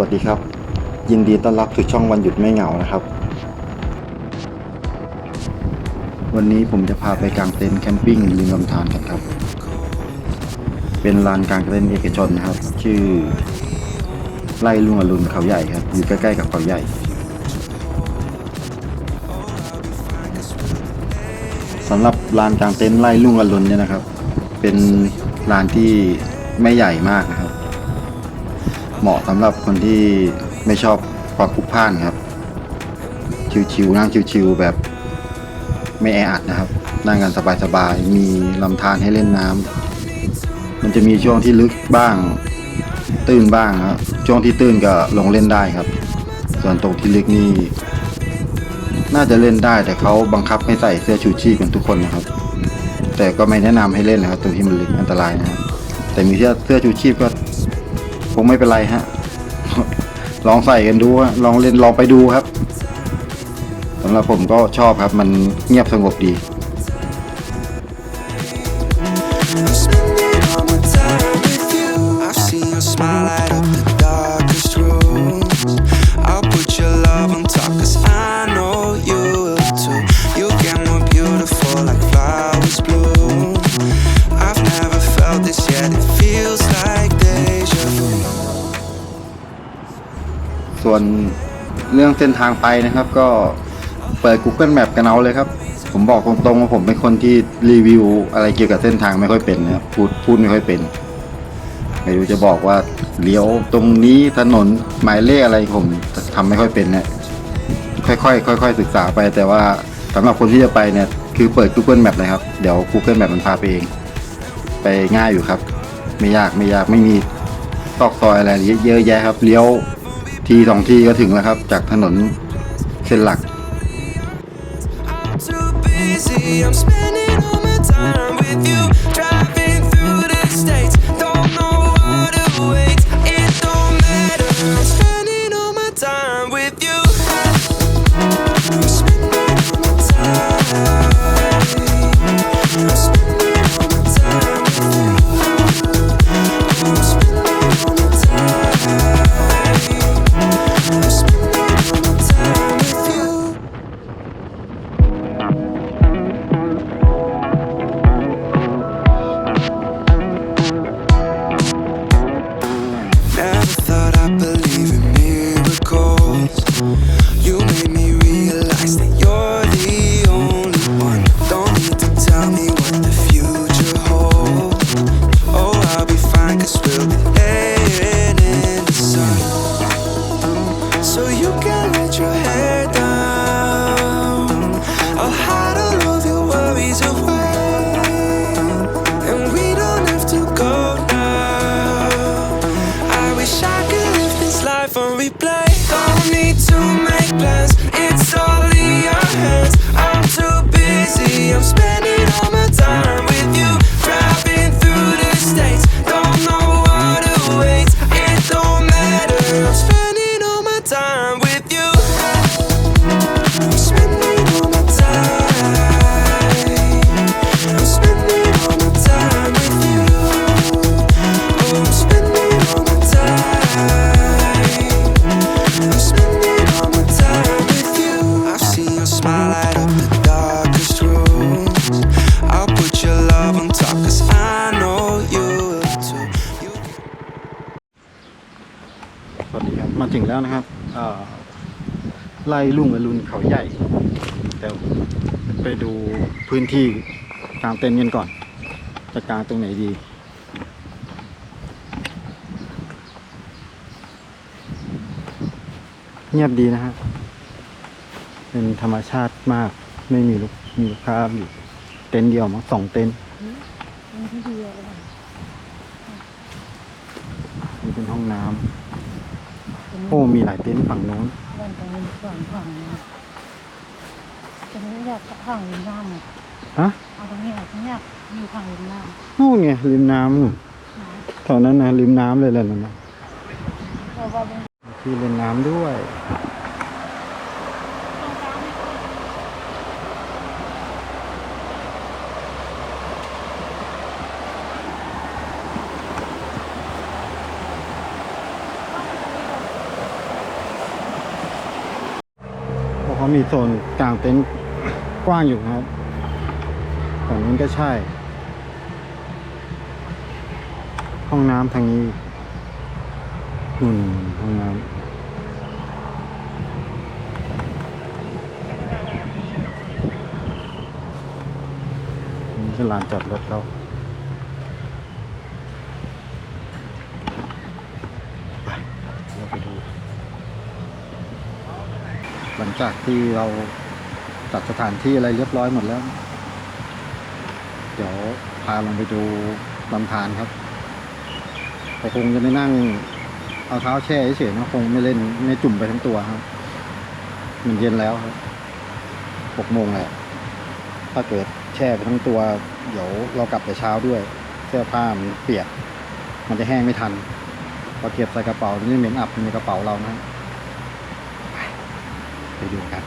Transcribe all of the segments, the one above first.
วัสดีครับ ยินดีต้อนรับสู่ช่องวันหยุดไม่เหงานะครับ วันนี้ผมจะพาไปกางเต็นท์แคมปิ้งริมลำธารกันครับ เป็นลานกางเต็นท์เอกชนนะครับ ชื่อไร่ลุงอรุณเขาใหญ่ครับ อยู่ใกล้ๆกับเขาใหญ่ สำหรับลานกางเต็นท์ไร่ลุงอรุณเนี่ยนะครับ เป็นลานที่ไม่ใหญ่มากนะครับ เหมาะสำหรับคนที่ไม่ชอบความพลุกพล่านครับ ชิวๆนั่งชิวๆแบบไม่แออัดนะครับ นั่งกันสบายๆ มีลำธารให้เล่นน้ำมันจะมีช่วงที่ลึกบ้าง ตื้นบ้างครับ ช่วงที่ตื้นก็ลงเล่นได้ครับ ส่วนตรงที่ลึกนี่น่าจะเล่นได้แต่เขาบังคับให้ใส่เสื้อชูชีพกันทุกคนนะครับ แต่ก็ไม่แนะนำให้เล่นนะครับตรงที่มันลึกอันตรายนะครับแต่มีเสื้อเสื้อชูชีพก็ งไม่เป็นไรฮะ ลองใส่กันดูลองเล่นลองไปดูครับสำหรับผมก็ชอบครับ มันเงียบสงบดี วนเรื่องเส้นทางไปนะครับ ก็เปิด Google Map กันเอาเลยครับ ผมบอกตรงๆว่าผมเป็นคนที่รีวิวอะไรเกี่ยวกับเส้นทางไม่ค่อยเป็นนะครับพูดพูดไม่ค่อยเป็นไม่รู้จะบอกว่าเลี้ยวตรงนี้ถนนหมายเลขอะไรผมทำไม่ค่อยเป็นเนะค่อยๆค่อยๆศึกษาไป แต่ว่าสำหรับคนที่จะไปเนี่ยคือเปิด Google Map เลยครับ เดี๋ยว Google Map มันพาไปเอง ไปง่ายอยู่ครับ ไม่ยากไม่ยากไม่มีตอกซอยอะไรเยอะแยะครับ เลี้ยว ทีสองทีก็ถึงแล้วครับ จากถนนเส้นหลัก I'm too busy, I'm spending all my time with you. Driving ถึงแล้วนะครับอ่าไล่ลุ่งอรุณเขาใหญ่เดี๋ยวไปดูพื้นที่กลางเต็นท์กันก่อน จะกลางตรงไหนดีเงียบดีนะฮะเป็นธรรมชาติมาก ไม่มีลูกมีลูกค้าอยู่เต็นท์เดียวมั้งสองเต็นท์นี่เป็นห้องน้ำ โอ้ มีหลายเต็นท์ฝั่งโน้นเล่นตรงนี้ฝั่งฝั่งนี้ตรงนี้อยากฝั่งริมน้ำไงฮะเอาตรงนี้เอาตรงนี้อยู่ฝั่งริมน้นู่นไงริมน้ำนู่นแถวนั้นนะริมน้ำเลยแหละนั่นนะำเพราะว่าเป็นที่เล่นน้ำด้วย มีโซนกลางเต็นท์กว้างอยู่ครับฝั่งนู้นก็ใช่ ห้องน้ำทางนี้นุ่นห้องน้ำนี่คือลานจอดรถเราไปเราไปดู หลัง จากที่เราจัดสถานที่อะไรเรียบร้อยหมดแล้ว เดี๋ยวพาลงไปดูลำธารครับแต่คงจะไม่นั่ง เอาเท้าแช่เฉยๆนะคงไม่เล่นไม่จุ่มไปทั้งตัวครับ มันเย็นแล้วครับหกโมงแหละถ้าเกิดแช่ไปทั้งตัว เดี๋ยวเรากลับแต่เช้าด้วยเสื้อผ้ามันเปียก มันจะแห้งไม่ทันพอเก็บใส่กระเป๋านจะเหม็นอับในกระเป๋าเรานะ ไปดูกัน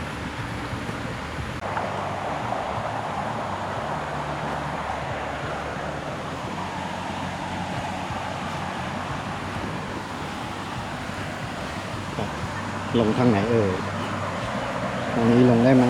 ลงทางไหนเอ่ยตรงนี้ลงได้ไหม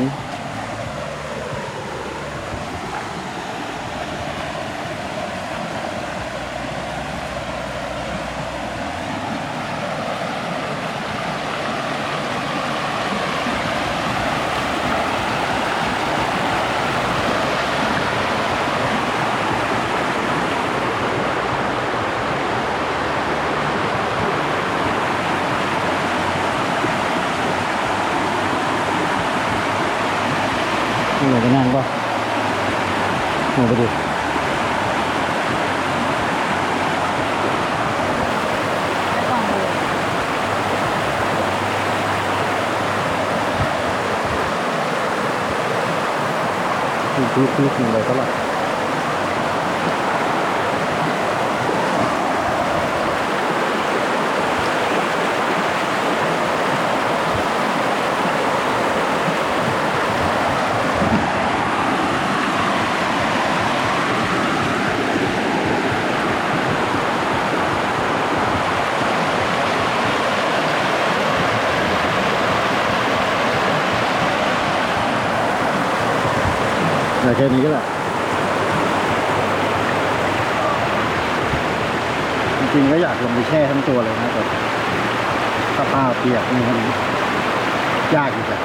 มีอยากจะนั่งป่ะลงไปดูคือคือคือคือะไรก็หรอ แต่แค่นี้ก็แหละจริงๆก็อยากลงไปแช่ทั้งตัวเลยนะแต่สภาพเปียกนี่มันยากอีกอะ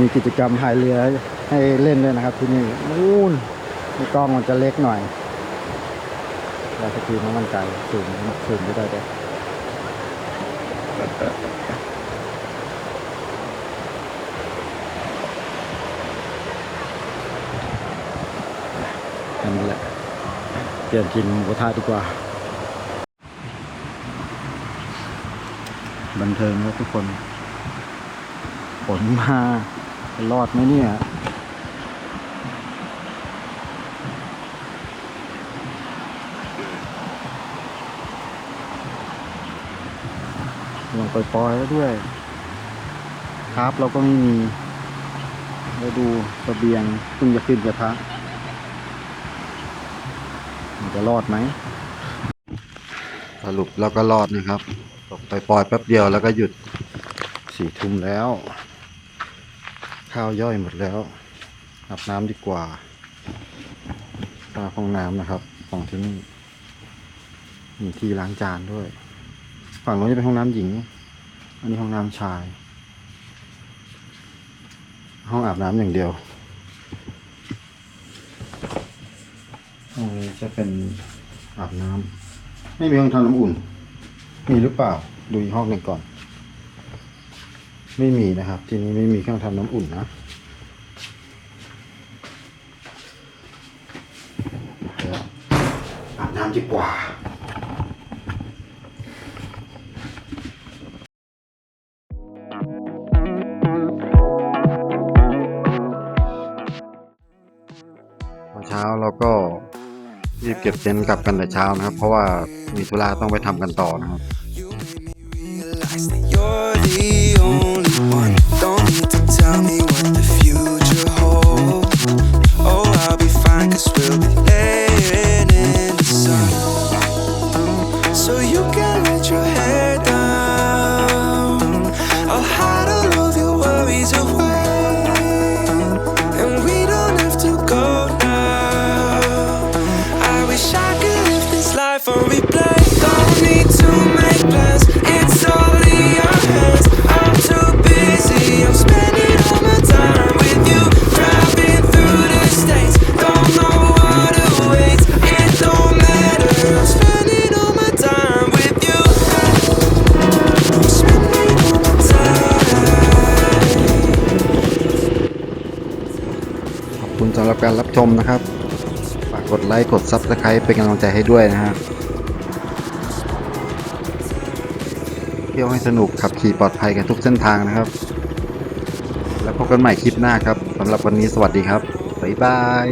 มีกิจกรรมพายเรือให้เล่นด้วยนะครับที่นี่นู่นกล้องมันจะเล็กหน่อยเราสกรีนมันไกลสูงสูงไม่ได้ด้วยอันนี้แหละเปลี่ยนกินหมูกระทะดีกว่า บันเทิงครับทุกคน ฝนมา รอดไหมเนี่ยลงไปปล่อยๆแล้วด้วย ครับเราก็ไม่มีแล้วดูเสบียงเพิ่งจะขึ้นกระทะมันจะรอดไหม สรุปแล้วก็รอดนะครับ ตกไปปล่อยแป๊บเดียวแล้วก็หยุดสี่ทุ่มแล้ว ข้าวย่อยหมดแล้วอาบน้ำดีกว่าตาห้องน้ำนะครับ ของที่นี่มีที่ล้างจานด้วย ฝั่งโน้นจะเป็นห้องน้ำหญิง อันนี้ห้องน้ำชาย ห้องอาบน้ำอย่างเดียวห้องนี้จะเป็นอาบน้ำไม่มีห้องทำน้ำอุ่น มีหรือเปล่า ดูอีกห้องหนึ่งก่อน ไม่มีนะครับ ที่นี้ไม่มีเครื่องทำน้ำอุ่นนะ อาบน้ำดีกว่าเช้าเราก็รีบเก็บเต็นท์กลับกันแต่เช้านะครับ เพราะว่ามีธุระต้องไปทำกันต่อนะครับ one. Don't need to tell me การรับชมนะครับ ฝากกดไลค์กดซับสไครป์เป็นกำลังใจให้ด้วยนะฮะเที่ยวให้สนุกขับขี่ปลอดภัยกันทุกเส้นทางนะครับ แล้วพบกันใหม่คลิปหน้าครับสำหรับวันนี้สวัสดีครับ บ๊ายบาย